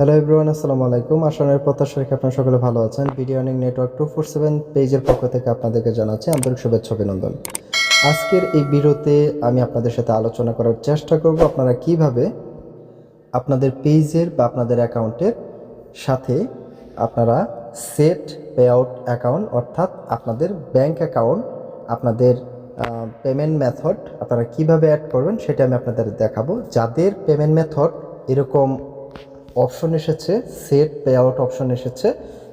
Hello everyone আসসালামু আলাইকুম। আসনের প্রত্যাশা রেখে আপনারা সকলে ভালো আছেন। Video earning network two four seven পেজের পক্ষ থেকে আপনাদেরকে জানাচ্ছি আন্তরিক শুভেচ্ছা অভিনন্দন। আজকের এই ভিডিওতে আমি আপনাদের সাথে আলোচনা করার চেষ্টা করব আপনারা কীভাবে আপনাদের পেজের বা আপনাদের অ্যাকাউন্টের সাথে আপনারা সেট পে আউট অ্যাকাউন্ট অর্থাৎ আপনাদের ব্যাংক অ্যাকাউন্ট আপনাদের পেমেন্ট মেথড আপনারা কীভাবে অ্যাড করবেন সেটা আমি আপনাদের দেখাবো। যাদের পেমেন্ট মেথড এরকম অপশন এসেছে সেট পে আউট অপশন এসেছে,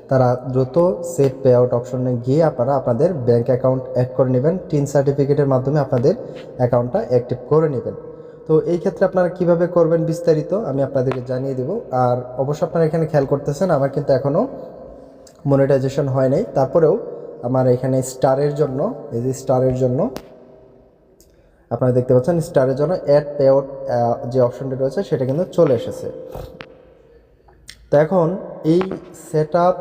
তারা দ্রুত সেট পে আউট অপশনে গিয়ে আপনারা আপনাদের ব্যাঙ্ক অ্যাকাউন্ট অ্যাড করে নেবেন। টিন সার্টিফিকেটের মাধ্যমে আপনাদের অ্যাকাউন্টটা অ্যাক্টিভ করে নেবেন। তো এই ক্ষেত্রে আপনারা কীভাবে করবেন বিস্তারিত আমি আপনাদেরকে জানিয়ে দেব। আর অবশ্য আপনারা এখানে খেয়াল করতেছেন, আমার কিন্তু এখনও মনিটাইজেশন হয় নাই। তারপরেও আমার এখানে স্টারের জন্য, এই যে স্টারের জন্য, আপনারা দেখতে পাচ্ছেন স্টারের জন্য অ্যাড পে আউট যে অপশনটি রয়েছে, সেটা কিন্তু চলে এসেছে। তো এখন এই set up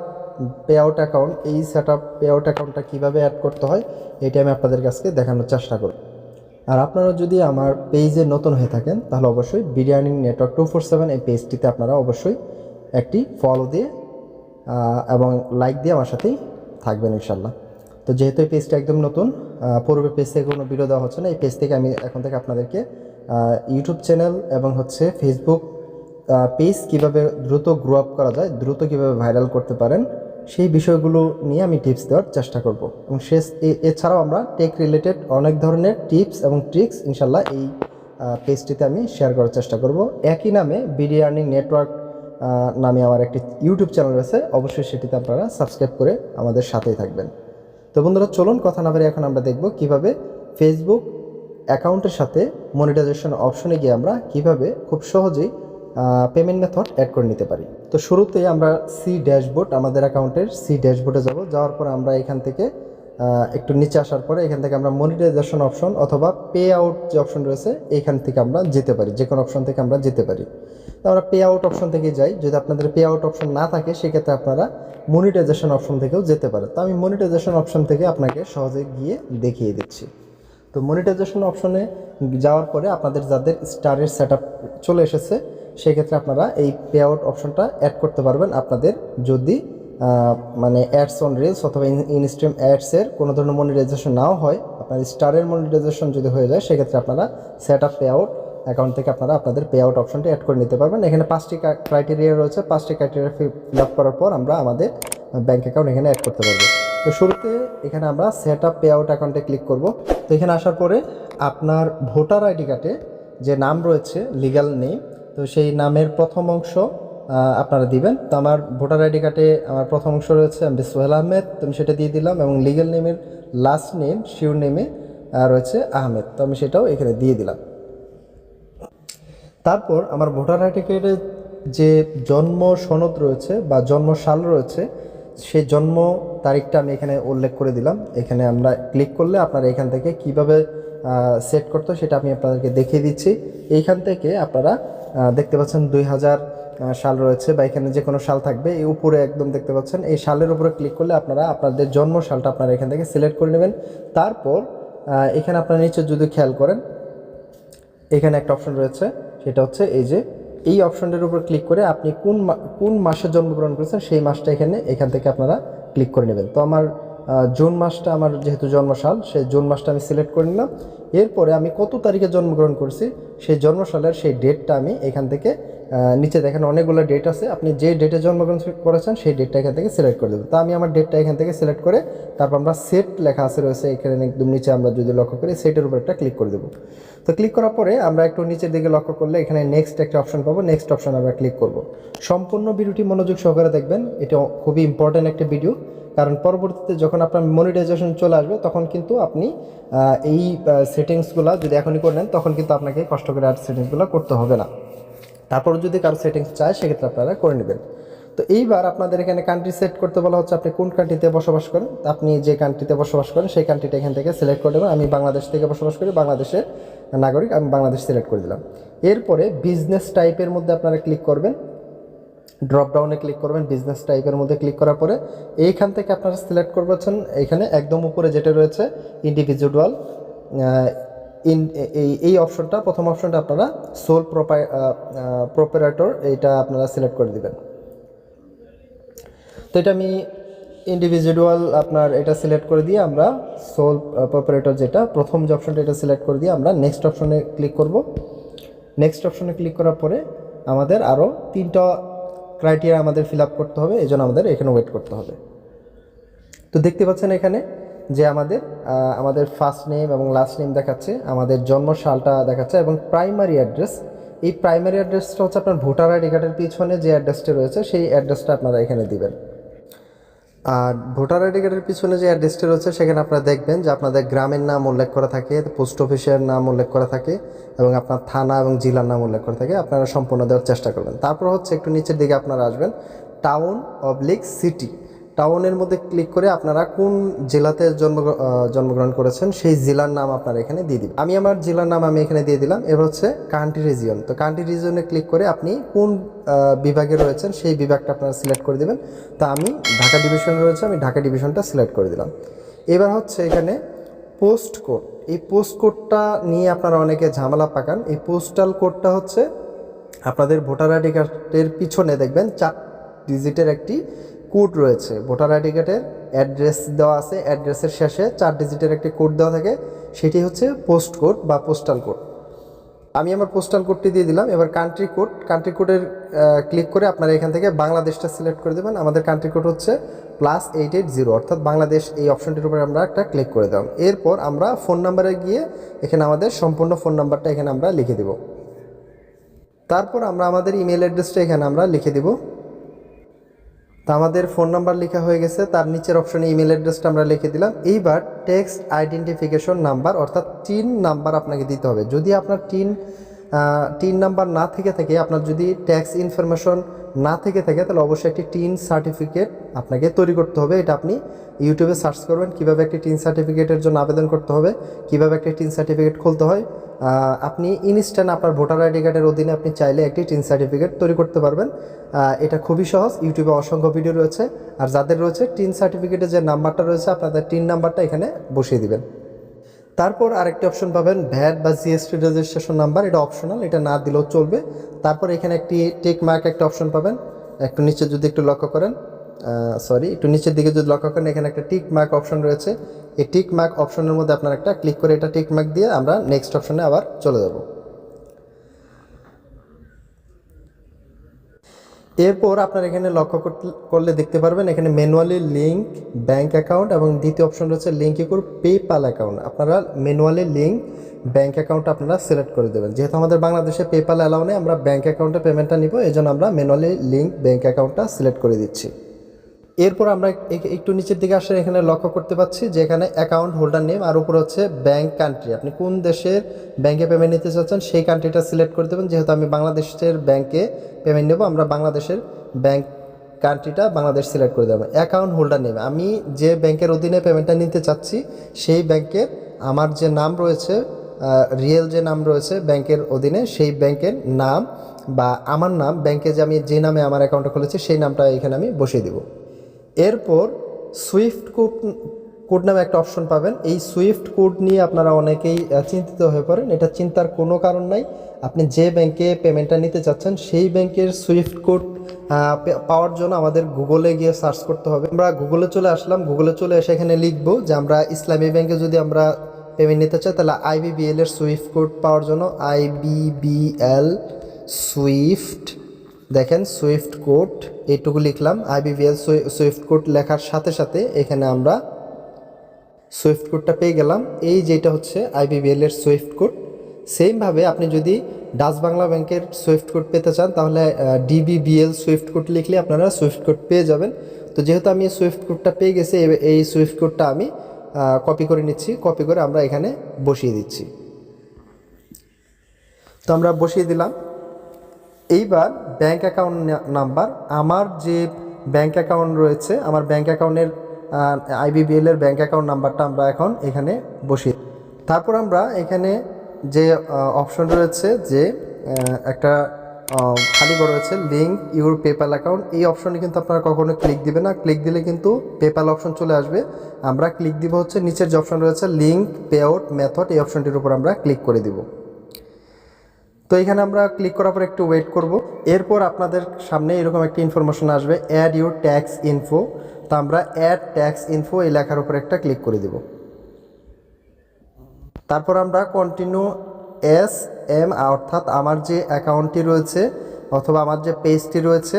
pay out account এই সেট আপ পে আউট অ্যাকাউন্টটা কীভাবে অ্যাড করতে হয় এটা আমি আপনাদের কাছকে দেখানোর চেষ্টা করব। আর আপনারা যদি আমার পেজে নতুন হয়ে থাকেন, তাহলে অবশ্যই biryani network two four seven এই পেজটিতে আপনারা অবশ্যই একটি ফলো দিয়ে এবং লাইক দিয়ে আমার সাথেই থাকবেন ইনশাল্লাহ তো যেহেতু এই পেজটা একদম নতুন পূর্বে পেজ থেকে কোনো ভিডিও দেওয়া হচ্ছে না, এই পেজ থেকে আমি এখন থেকে আপনাদেরকে ইউটিউব চ্যানেল এবং হচ্ছে ফেসবুক পেজ কীভাবে দ্রুত গ্রো আপ করা যায়, দ্রুত কীভাবে ভাইরাল করতে পারেন, সেই বিষয়গুলো নিয়ে আমি টিপস দেওয়ার চেষ্টা করব। এবং শেষ এছাড়াও আমরা টেক রিলেটেড অনেক ধরনের টিপস এবং ট্রিক্স ইনশাল্লাহ এই পেজটিতে আমি শেয়ার করার চেষ্টা করব। একই নামে বিডি আর্নিং নেটওয়ার্ক নামে আমার একটি ইউটিউব চ্যানেল রয়েছে, অবশ্যই সেটিতে আপনারা সাবস্ক্রাইব করে আমাদের সাথেই থাকবেন। তো বন্ধুরা, চলুন কথা না এখন আমরা দেখব কীভাবে ফেসবুক অ্যাকাউন্টের সাথে মনিটাইজেশন অপশনে গিয়ে আমরা কীভাবে খুব সহজেই পেমেন্ট মেথড অ্যাড করে নিতে পারি। তো শুরুতে আমরা সি ড্যাশবোর্ড আমাদের অ্যাকাউন্টের সি ড্যাশবোর্ডে যাব। যাওয়ার পর আমরা এখান থেকে একটু নিচে আসার পরে এখান থেকে আমরা মনিটাইজেশন অপশন অথবা পে আউট যে অপশন রয়েছে, এখান থেকে আমরা যেতে পারি। যে কোনো অপশন থেকে আমরা যেতে পারি। তো আমরা পে আউট অপশন থেকে যাই। যদি আপনাদের পে আউট অপশন না থাকে, সেক্ষেত্রে আপনারা মনিটাইজেশন অপশন থেকেও যেতে পারেন। তো আমি মনিটাইজেশন অপশন থেকে আপনাকে সহজে গিয়ে দেখিয়ে দিচ্ছি। তো মনিটাইজেশন অপশনে যাওয়ার পরে আপনাদের যাদের স্টারের সেট চলে এসেছে সেক্ষেত্রে আপনারা এই পে আউট অপশনটা অ্যাড করতে পারবেন। আপনাদের যদি মানে অ্যাডস অন রিলস অথবা ইনস্ট্রিম অ্যাডসের কোনো ধরনের মনিটাইজেশন নাও হয়, আপনার স্টারের মনিটাইজেশন যদি হয়ে যায়, সেক্ষেত্রে আপনারা set up pay out account থেকে আপনারা আপনাদের পে আউট অপশনটি অ্যাড করে নিতে পারবেন। এখানে পাঁচটি ক্রাইটেরিয়া রয়েছে। পাঁচটি ক্রাইটেরিয়া ফিল আপ করার পর আমরা আমাদের ব্যাঙ্ক অ্যাকাউন্ট এখানে অ্যাড করতে পারব। তো শুরুতে এখানে আমরা সেট আপ পে আউট অ্যাকাউন্টে ক্লিক করব। তো এখানে আসার পরে আপনার ভোটার আইডি কার্ডে যে নাম রয়েছে লিগ্যাল নেম তো সেই নামের প্রথম অংশ আপনারা দিবেন। তো আমার ভোটার আইডি কার্ডে আমার প্রথম অংশ রয়েছে আমি সোহেল আহমেদ, তো আমি সেটা দিয়ে দিলাম এবং লিগ্যাল নেমের লাস্ট নেম শিওর নেমে রয়েছে আহমেদ। তো আমি সেটাও এখানে দিয়ে দিলাম। তারপর আমার ভোটার আইডি কার্ডে যে জন্ম সনদ রয়েছে বা জন্ম সাল রয়েছে, সেই জন্ম তারিখটা আমি এখানে উল্লেখ করে দিলাম। এখানে আমরা ক্লিক করলে আপনারা এখান থেকে কীভাবে সেট করতে, সেটা আমি আপনাদেরকে দেখিয়ে দিচ্ছি। এইখান থেকে আপনারা দেখতে পাচ্ছেন দুই হাজার সাল রয়েছে বা এখানে যে কোনো সাল থাকবে, এই উপরে একদম দেখতে পাচ্ছেন, এই সালের উপরে ক্লিক করলে আপনারা আপনাদের জন্ম সালটা আপনারা এখান থেকে সিলেক্ট করে নেবেন। তারপর এখানে আপনারা নিচে যদি খেয়াল করেন, এখানে একটা অপশন রয়েছে, সেটা হচ্ছে এই যে, এই অপশনটার উপর ক্লিক করে আপনি কোন কোন মাসে জন্মগ্রহণ করেছেন, সেই মাসটা এখানে, এখান থেকে আপনারা ক্লিক করে নেবেন। তো আমার জুন মাসটা আমার যেহেতু জন্মসাল, সেই জুন মাসটা আমি সিলেক্ট করে নিলাম। এরপরে আমি কত তারিখে জন্মগ্রহণ করছি, সেই জন্মসালের সেই ডেটটা আমি এখান থেকে নিচে দেখেন অনেকগুলো ডেট আছে। আপনি যে ডেটে জন্মগ্রহণ করেছেন, সেই ডেটটা এখান থেকে সিলেক্ট করে দেবেন। তা আমি আমার ডেটটা এখান থেকে সিলেক্ট করে, তারপর আমরা সেট লেখা আছে রয়েছে, এখানে একদম নিচে আমরা যদি লক্ষ্য করি সেটের উপর একটা ক্লিক করে দেবো। তো ক্লিক করার পরে আমরা একটু নিচের দিকে লক্ষ্য করলে এখানে নেক্সট একটা অপশন পাবো নেক্সট অপশন আমরা ক্লিক করব। সম্পূর্ণ ভিডিওটি মনোযোগ সহকারে দেখবেন, এটা খুবই ইম্পর্ট্যান্ট একটা ভিডিও কারণ পরবর্তীতে যখন আপনার মনিটাইজেশন চলে আসবে, তখন কিন্তু আপনি এই সেটিংসগুলো যদি এখনই করে নেন, তখন কিন্তু আপনাকে কষ্ট করে আর সেটিংসগুলো করতে হবে না। তারপর যদি কারও সেটিংস চায়, সেক্ষেত্রে আপনারা করে নেবেন। তো এইবার আপনাদের এখানে কান্ট্রি সেট করতে বলা হচ্ছে, আপনি কোন কান্ট্রিতে বসবাস করেন? আপনি যে কান্ট্রিতে বসবাস করেন, সেই কান্ট্রিটা এখান থেকে সিলেক্ট করে দেবেন। আমি বাংলাদেশ থেকে বসবাস করি, বাংলাদেশের নাগরিক, আমি বাংলাদেশ সিলেক্ট করে দিলাম। এরপরে বিজনেস টাইপের মধ্যে আপনারা ক্লিক করবেন। ড্রপ ডাউনে ক্লিক করবেন বিজনেস টাইপের মধ্যে ক্লিক করার পরে, এইখান থেকে আপনারা সিলেক্ট করবেন এখানে একদম উপরে যেটা রয়েছে ইন্ডিভিজুয়াল ইন এই এই অপশনটা প্রথম অপশনটা আপনারা সোল প্রোপাই প্রোপারেটর এইটা আপনারা সিলেক্ট করে দিবেন। তো এটা আমি ইন্ডিভিজুয়াল আপনার এটা সিলেক্ট করে দিয়ে আমরা সোল প্রপারেটর যেটা, প্রথম যে অপশনটা এটা সিলেক্ট করে দিয়ে আমরা নেক্সট অপশনে ক্লিক করব। নেক্সট অপশনে ক্লিক করার পরে আমাদের আরও তিনটা ক্রাইটেরিয়া আমাদের ফিল আপ করতে হবে এই জন্য আমাদের এখানে ওয়েট করতে হবে। তো দেখতে পাচ্ছেন এখানে যে আমাদের আমাদের ফার্স্ট নেম এবং লাস্ট নেম দেখাচ্ছে, আমাদের জন্ম সালটা দেখাচ্ছে এবং প্রাইমারি অ্যাড্রেস এই প্রাইমারি অ্যাড্রেসটা হচ্ছে আপনার ভোটার আইডি কার্ডের পিছনে যে অ্যাড্রেসটা রয়েছে, সেই অ্যাড্রেসটা আপনারা এখানে দিবেন। আর ভোটার আইডি কার্ডের পিছনে যে অ্যাড্রেসটি রয়েছে, সেখানে আপনারা দেখবেন যে আপনাদের গ্রামের নাম উল্লেখ করা থাকে, পোস্ট অফিসের নাম উল্লেখ করা থাকে, এবং আপনার থানা এবং জেলার নাম উল্লেখ করা থাকে। আপনারা সম্পূর্ণ দেওয়ার চেষ্টা করবেন। তারপর হচ্ছে একটু নিচের দিকে আপনারা আসবেন, টাউন অবলিক সিটি। টাউনের মধ্যে ক্লিক করে আপনারা কোন জেলাতে জন্ম জন্মগ্রহণ করেছেন, সেই জেলার নাম আপনারা এখানে দিয়ে দিবেন। আমি আমার জেলার নাম আমি এখানে দিয়ে দিলাম। এবার হচ্ছে কান্ট্রি রিজিয়ন তো কান্ট্রি রিজিয়নে ক্লিক করে আপনি কোন বিভাগে রয়েছেন, সেই বিভাগটা আপনারা সিলেক্ট করে দিবেন। তো আমি ঢাকা ডিভিশনে রয়েছে, আমি ঢাকা ডিভিশনটা সিলেক্ট করে দিলাম। এবার হচ্ছে এখানে পোস্ট কোড এই পোস্ট কোডটা নিয়ে আপনারা অনেকে ঝামেলা পাকান। এই পোস্টাল কোডটা হচ্ছে আপনাদের ভোটার আইডি কার্ডের পিছনে দেখবেন, চার ডিজিটের একটি কোড রয়েছে। ভোটার আইডি কার্ডের অ্যাড্রেস দেওয়া আছে। অ্যাড্রেসের শেষে চার ডিজিটের একটি কোড দেওয়া থাকে। সেটি হচ্ছে পোস্ট কোড বা পোস্টাল কোড। আমি আমার পোস্টাল কোডটি দিয়ে দিলাম। এবার কান্ট্রি কোড কান্ট্রি কোডের ক্লিক করে আপনারা এখান থেকে বাংলাদেশটা সিলেক্ট করে দেবেন। আমাদের কান্ট্রি কোড হচ্ছে প্লাস এইট এইট জিরো অর্থাৎ বাংলাদেশ এই অপশনটির উপরে আমরা একটা ক্লিক করে দিলাম। এরপর আমরা ফোন নাম্বারে গিয়ে এখানে আমাদের সম্পূর্ণ ফোন নাম্বারটা এখানে আমরা লিখে দেব। তারপর আমরা আমাদের ইমেল অ্যাড্রেসটা এখানে আমরা লিখে দিব। তা আমাদের ফোন নাম্বার লেখা হয়ে গেছে, তার নিচের অপশনে ইমেল অ্যাড্রেসটা আমরা লিখে দিলাম। এইবার টেক্সট আইডেন্টিফিকেশন নাম্বার অর্থাৎ টিন নাম্বার আপনাকে দিতে হবে। যদি আপনার টিন টিন নাম্বার না থেকে থাকে, আপনার যদি ট্যাক্স ইনফরমেশন না থেকে থাকে তাহলে অবশ্যই একটি টিন সার্টিফিকেট আপনাকে তৈরি করতে হবে। এটা আপনি ইউটিউবে সার্চ করবেন কীভাবে একটি টিন সার্টিফিকেটের জন্য আবেদন করতে হবে, কীভাবে একটি টিন সার্টিফিকেট খুলতে হয়। আপনি ইনস্ট্যান্ট আপনার ভোটার আইডি কার্ডের অধীনে আপনি চাইলে একটি টিন সার্টিফিকেট তৈরি করতে পারবেন। এটা খুবই সহজ, ইউটিউবে অসংখ্য ভিডিও রয়েছে। আর যাদের রয়েছে, টিন সার্টিফিকেটের যে নাম্বারটা রয়েছে, আপনাদের টিন নাম্বারটা এখানে বসিয়ে দিবেন। তারপর আরেকটি অপশন পাবেন ভ্যাট বা জিএসটি রেজিস্ট্রেশন নাম্বার এটা অপশনাল এটা না দিলেও চলবে। তারপর এখানে একটি টেক মার্ক একটা অপশন পাবেন। একটু নিচে যদি একটু লক্ষ্য করেন সরি একটু নিচের দিকে যদি লক্ষ্য করেন, এখানে একটা টিক মার্ক অপশন রয়েছে। এই টিক মার্ক অপশনের মধ্যে আপনার একটা ক্লিক করে এটা টিক মার্ক দিয়ে আমরা নেক্সট অপশনে আবার চলে যাব। এরপর আপনার এখানে লক্ষ্য করলে দেখতে পারবেন এখানে ম্যানুয়ালি লিঙ্ক ব্যাঙ্ক অ্যাকাউন্ট এবং দ্বিতীয় অপশন রয়েছে লিঙ্ক ইকুর পেপাল অ্যাকাউন্ট। আপনারা ম্যানুয়ালি লিঙ্ক ব্যাঙ্ক অ্যাকাউন্ট আপনারা সিলেক্ট করে দেবেন। যেহেতু আমাদের বাংলাদেশে পেপাল অ্যালাউ নেই, আমরা ব্যাঙ্ক অ্যাকাউন্টে পেমেন্টটা নিব এই আমরা ম্যানুয়ালি লিঙ্ক ব্যাঙ্ক অ্যাকাউন্টটা সিলেক্ট করে দিচ্ছি। এরপর আমরা এক- একটু নিচের দিকে আসলে এখানে লক্ষ্য করতে পাচ্ছি যে এখানে অ্যাকাউন্ট হোল্ডার নেম আর উপরে হচ্ছে ব্যাংক কান্ট্রি আপনি কোন দেশের ব্যাংকে পেমেন্ট নিতে চাচ্ছেন, সেই কান্ট্রিটা সিলেক্ট করে দেবেন। যেহেতু আমি বাংলাদেশের ব্যাংকে পেমেন্ট নেব, আমরা বাংলাদেশের ব্যাংক কান্ট্রিটা বাংলাদেশ সিলেক্ট করে দেবো। অ্যাকাউন্ট হোল্ডার নেম আমি যে ব্যাংকের অধীনে পেমেন্টটা নিতে চাচ্ছি, সেই ব্যাংকের আমার যে নাম রয়েছে রিয়েল যে নাম রয়েছে ব্যাংকের অধীনে, সেই ব্যাংকের নাম বা আমার নাম ব্যাংকে যে আমি, যে নামে আমার অ্যাকাউন্টটা খুলেছি, সেই নামটা এখানে আমি বসিয়ে দিব। এরপর সুইফট কোড কোড নামে একটা অপশন পাবেন। এই সুইফট কোড নিয়ে আপনারা অনেকেই চিন্তিত হয়ে পড়েন। এটা চিন্তার কোনো কারণ নাই। আপনি যে ব্যাংকে পেমেন্টটা নিতে চাচ্ছেন, সেই ব্যাংকের সুইফট কোড পাওয়ার জন্য আমাদের গুগলে গিয়ে সার্চ করতে হবে। আমরা গুগলে চলে আসলাম। গুগলে চলে এসে এখানে লিখব যে আমরা ইসলামী ব্যাংকে যদি আমরা পেমেন্ট নিতে চাই, তাহলে আইবিবিএল এর সুইফট কোড পাওয়ার জন্য আইবিবিএল সুইফট দেখেন সুইফট কোড এইটুকু লিখলাম। আইবিভিএল সুইফট কোড লেখার সাথে সাথে এখানে আমরা সুইফট কোডটা পেয়ে গেলাম। এই যেটা হচ্ছে আইবিবিএল এর সুইফট কোড সেমভাবে আপনি যদি ডাচ বাংলা ব্যাংকের সুইফট কোড পেতে চান, তাহলে ডিবিবিএল সুইফট কোড লিখলে আপনারা সুইফট কোড পেয়ে যাবেন। তো যেহেতু আমি সুইফট কোডটা পেয়ে গেছি এই সুইফট কোডটা আমি কপি করে নিচ্ছি। কপি করে আমরা এখানে বসিয়ে দিচ্ছি। তো আমরা বসিয়ে দিলাম। এইবার ব্যাংক অ্যাকাউন্ট নাম্বার আমার যে ব্যাংক অ্যাকাউন্ট রয়েছে, আমার ব্যাংক অ্যাকাউন্টের আইবিবিএল এর ব্যাংক অ্যাকাউন্ট নাম্বারটা আমরা এখন এখানে বসিয়ে তারপর আমরা এখানে যে অপশন রয়েছে যে একটা খালি করা রয়েছে লিঙ্ক ইউর পেপ্যাল অ্যাকাউন্ট এই অপশনে কিন্তু আপনারা কখনো ক্লিক দিবেন না। ক্লিক দিলে কিন্তু পেপ্যাল অপশন চলে আসবে। আমরা ক্লিক দিব হচ্ছে নিচের যে অপশন রয়েছে লিঙ্ক পে আউট মেথড এই অপশনটির উপর আমরা ক্লিক করে দিব। তো এখানে আমরা ক্লিক করার পর একটু ওয়েট করব। এরপর আপনাদের সামনে এরকম একটা ইনফরমেশন আসবে অ্যাড ইউর ট্যাক্স ইনফো তো আমরা অ্যাড ট্যাক্স ইনফো এই লেখার উপর একটা ক্লিক করে দিব। তারপর আমরা কন্টিনিউ এস এম অর্থাৎ আমার যে অ্যাকাউন্টটি রয়েছে অথবা আমার যে পেজটি রয়েছে,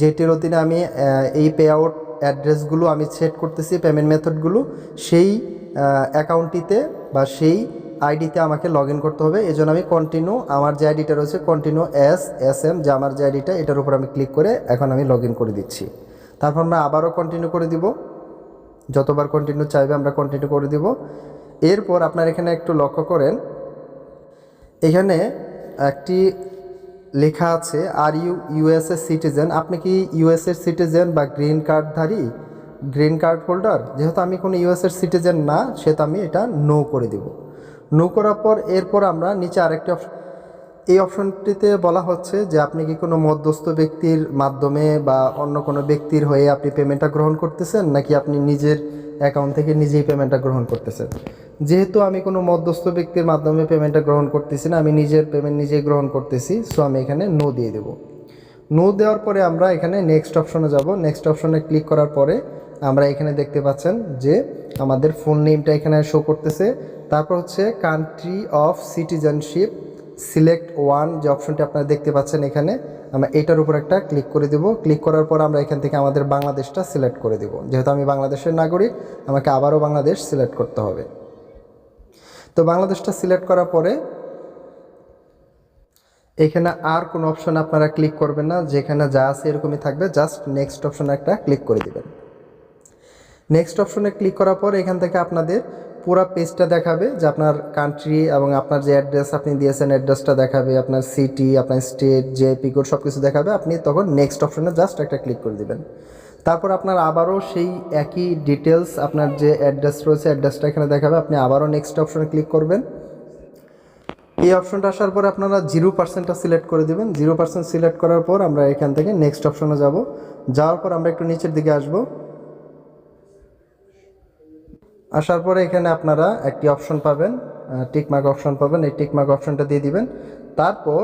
যেটির অধীনে আমি এই পে আউট অ্যাড্রেসগুলো আমি সেট করতেছি পেমেন্ট মেথডগুলো সেই অ্যাকাউন্টটিতে বা সেই আইডিতে আমাকে লগ করতে হবে। এই জন্য আমি কন্টিনিউ আমার যে আইডিটা রয়েছে কন্টিনিউ এস এস এম যে আমার যে আইডিটা এটার উপর আমি ক্লিক করে এখন আমি লগ করে দিচ্ছি। তারপর আমরা আবারও কন্টিনিউ করে দিব। যতবার কন্টিনিউ চাইবে আমরা কন্টিনিউ করে দিব। এরপর আপনার এখানে একটু লক্ষ্য করেন, এখানে একটি লেখা আছে আর ইউ ইউএসএ সিটিজেন আপনি কি ইউএসএর সিটিজেন বা গ্রিন কার্ডধারী গ্রিন কার্ড হোল্ডার যেহেতু আমি কোনো ইউএসএর সিটিজেন না, সেহেতু আমি এটা নো করে দিব। নো করার পর এরপর আমরা নিচে আরেকটি অপশন এই অপশনটিতে বলা হচ্ছে যে আপনি কি কোনো মধ্যস্থ ব্যক্তির মাধ্যমে বা অন্য কোনো ব্যক্তির হয়ে আপনি পেমেন্টটা গ্রহণ করতেছেন, নাকি আপনি নিজের অ্যাকাউন্ট থেকে নিজেই পেমেন্টটা গ্রহণ করতেছেন? যেহেতু আমি কোনো মধ্যস্থ ব্যক্তির মাধ্যমে পেমেন্টটা গ্রহণ করতেছি না, আমি নিজের পেমেন্ট নিজেই গ্রহণ করতেছি সো আমি এখানে নো দিয়ে দেবো। নো দেওয়ার পরে আমরা এখানে নেক্সট অপশনে যাব। নেক্সট অপশনে ক্লিক করার পরে আমরা এখানে দেখতে পাচ্ছেন যে আমাদের ফোন নেমটা এখানে শো করতেছে। তারপর হচ্ছে country of citizenship select one যে অপশনটি আপনারা দেখতে পাচ্ছেন এখানে, আমরা এটার উপর একটা ক্লিক করে দেব। ক্লিক করার পর আমরা এখান থেকে আমাদের বাংলাদেশটা সিলেক্ট করে দেব। যেহেতু আমি বাংলাদেশের নাগরিক, আমাকে আবারও বাংলাদেশ সিলেক্ট করতে হবে। তো বাংলাদেশটা সিলেক্ট করার পরে এখানে আর কোনো অপশন আপনারা ক্লিক করবেন না। যেখানে যা আছে এরকমই থাকবে। জাস্ট নেক্সট অপশনে একটা ক্লিক করে দিবেন। নেক্সট অপশনে ক্লিক করার পর এখান থেকে আপনাদের পুরো পেজটা দেখাবে যে আপনার কান্ট্রি এবং আপনার যে অ্যাড্রেস আপনি দিয়েছেন অ্যাড্রেসটা দেখাবে, আপনার সিটি আপনার স্টেট যে পিকোড সব কিছু দেখাবে, আপনি তখন নেক্সট অপশনে জাস্ট একটা ক্লিক করে দিবেন। তারপর আপনার আবারও সেই একই ডিটেলস আপনার যে অ্যাড্রেস রয়েছে অ্যাড্রেসটা এখানে দেখাবে, আপনি আবারও নেক্সট অপশনে ক্লিক করবেন। এই অপশনটা আসার পরে আপনারা জিরো পার্সেন্টটা সিলেক্ট করে দেবেন। জিরো পার্সেন্ট সিলেক্ট করার পর আমরা এখান থেকে নেক্সট অপশনে যাব। যাওয়ার পর আমরা একটু নিচের দিকে আসব। আসার পরে এখানে আপনারা একটি অপশন পাবেন টিকমার্ক অপশন পাবেন, এই টিকমার্ক অপশনটা দিয়ে দিবেন। তারপর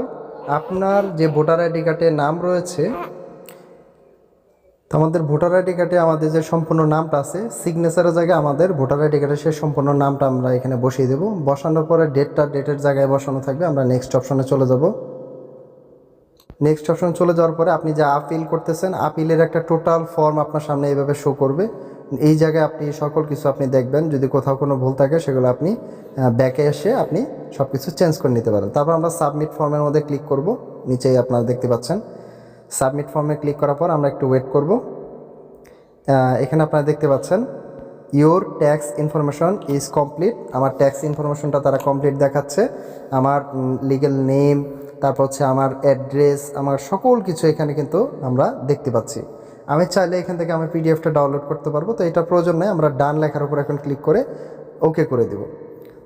আপনার যে ভোটার আইডি কার্ডে নাম রয়েছে আমাদের ভোটার আইডি কার্ডে আমাদের যে সম্পূর্ণ নামটা আছে সিগনেচারের জায়গায় আমাদের ভোটার আইডি কার্ডে সে সম্পূর্ণ নামটা আমরা এখানে বসিয়ে দেবো। বসানোর পরে ডেটটা ডেটের জায়গায় বসানো থাকবে, আমরা নেক্সট অপশনে চলে যাব। নেক্সট অপশন চলে যাওয়ার পরে আপনি যে আপিল করতেছেন আপিলের একটা টোটাল ফর্ম আপনার সামনে এইভাবে শো করবে। এই জায়গায় আপনি সকল কিছু আপনি দেখবেন, যদি কোথাও কোনো ভুল থাকে সেগুলো আপনি ব্যাকে এসে আপনি সব কিছু চেঞ্জ করে নিতে পারেন। তারপর আমরা সাবমিট ফর্মের মধ্যে ক্লিক করব, নিচেই আপনারা দেখতে পাচ্ছেন। সাবমিট ফর্মে ক্লিক করার পর আমরা একটু ওয়েট করব। এখানে আপনারা দেখতে পাচ্ছেন your tax information is complete আমার ট্যাক্স ইনফরমেশনটা তারা কমপ্লিট দেখাচ্ছে। আমার লিগেল নেম তারপর হচ্ছে আমার অ্যাড্রেস আমার সকল কিছু এখানে কিন্তু আমরা দেখতে পাচ্ছি। আমি চাইলে এখান থেকে আমার পিডিএফটা ডাউনলোড করতে পারব। তো এটা প্রয়োজন নেই, আমরা ডান লেখার উপর এখন ক্লিক করে ওকে করে দেব।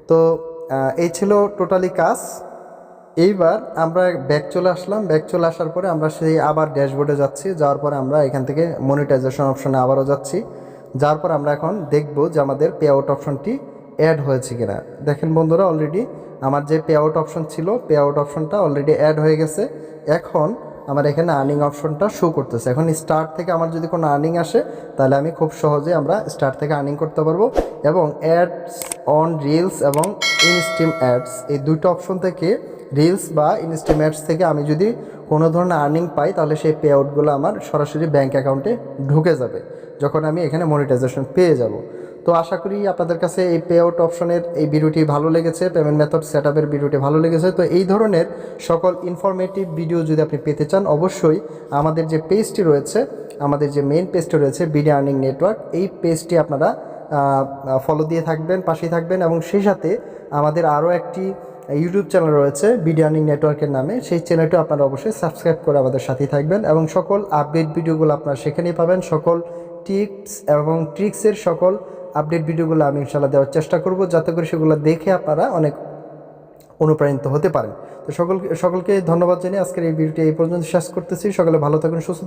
তো এই ছিল টোটালি কাজ। এইবার আমরা ব্যাক চলে আসলাম। ব্যাক চলে আসার পরে আমরা সেই আবার ড্যাশবোর্ডে যাচ্ছি। যাওয়ার পরে আমরা এখান থেকে মনিটাইজেশন অপশনে আবারও যাচ্ছি। যাওয়ার পর আমরা এখন দেখব যে আমাদের পে আউট অপশনটি অ্যাড হয়েছে কিনা। দেখেন বন্ধুরা অলরেডি আমার যে পে আউট অপশন ছিল পে আউট অপশনটা অলরেডি অ্যাড হয়ে গেছে। এখন আমার এখানে আর্নিং অপশনটা শো করতেছে। এখন স্টার্ট থেকে আমার যদি কোনো আর্নিং আসে, তাহলে আমি খুব সহজে আমরা স্টার্ট থেকে আর্নিং করতে পারব। এবং অ্যাডস অন রিলস এবং ইনস্টিম অ্যাডস এই দুটো অপশন থেকে রিলস বা ইনস্টিম অ্যাডস থেকে আমি যদি কোনো ধরনের আর্নিং পাই, তাহলে সেই পে আউটগুলো আমার সরাসরি ব্যাঙ্ক অ্যাকাউন্টে ঢুকে যাবে, যখন আমি এখানে মনিটাইজেশন পেয়ে যাব। তো আশা করি আপনাদের কাছে এই পে আউট অপশনের এই ভিডিওটি ভালো লেগেছে পেমেন্ট মেথড সেট আপের ভিডিওটি ভালো লেগেছে। তো এই ধরনের সকল ইনফরমেটিভ ভিডিও যদি আপনি পেতে চান, অবশ্যই আমাদের যে পেজটি রয়েছে, আমাদের যে মেইন পেজটি রয়েছে বিডি আর্নিং নেটওয়ার্ক এই পেজটি আপনারা ফলো দিয়ে থাকবেন, পাশেই থাকবেন এবং সেই সাথে আমাদের আরও একটি ইউটিউব চ্যানেল রয়েছে বিডি আর্নিং নেটওয়ার্কের নামে। সেই চ্যানেলটি আপনারা অবশ্যই সাবস্ক্রাইব করে আমাদের সাথেই থাকবেন এবং সকল আপডেট ভিডিওগুলো আপনারা সেখানেই পাবেন। সকল টিপস এবং ট্রিক্সের সকল আপডেট ভিডিওগুলো আমি ইনশাল্লাহ দেওয়ার চেষ্টা করব, যাতে করে সেগুলো দেখে আপনারা অনেক অনুপ্রাণিত হতে পারেন তো সকলকে সকলকে ধন্যবাদ জানিয়ে আজকের এই ভিডিওটি এই পর্যন্ত শেষ করতেছি সকলে ভালো থাকুন, সুস্থ।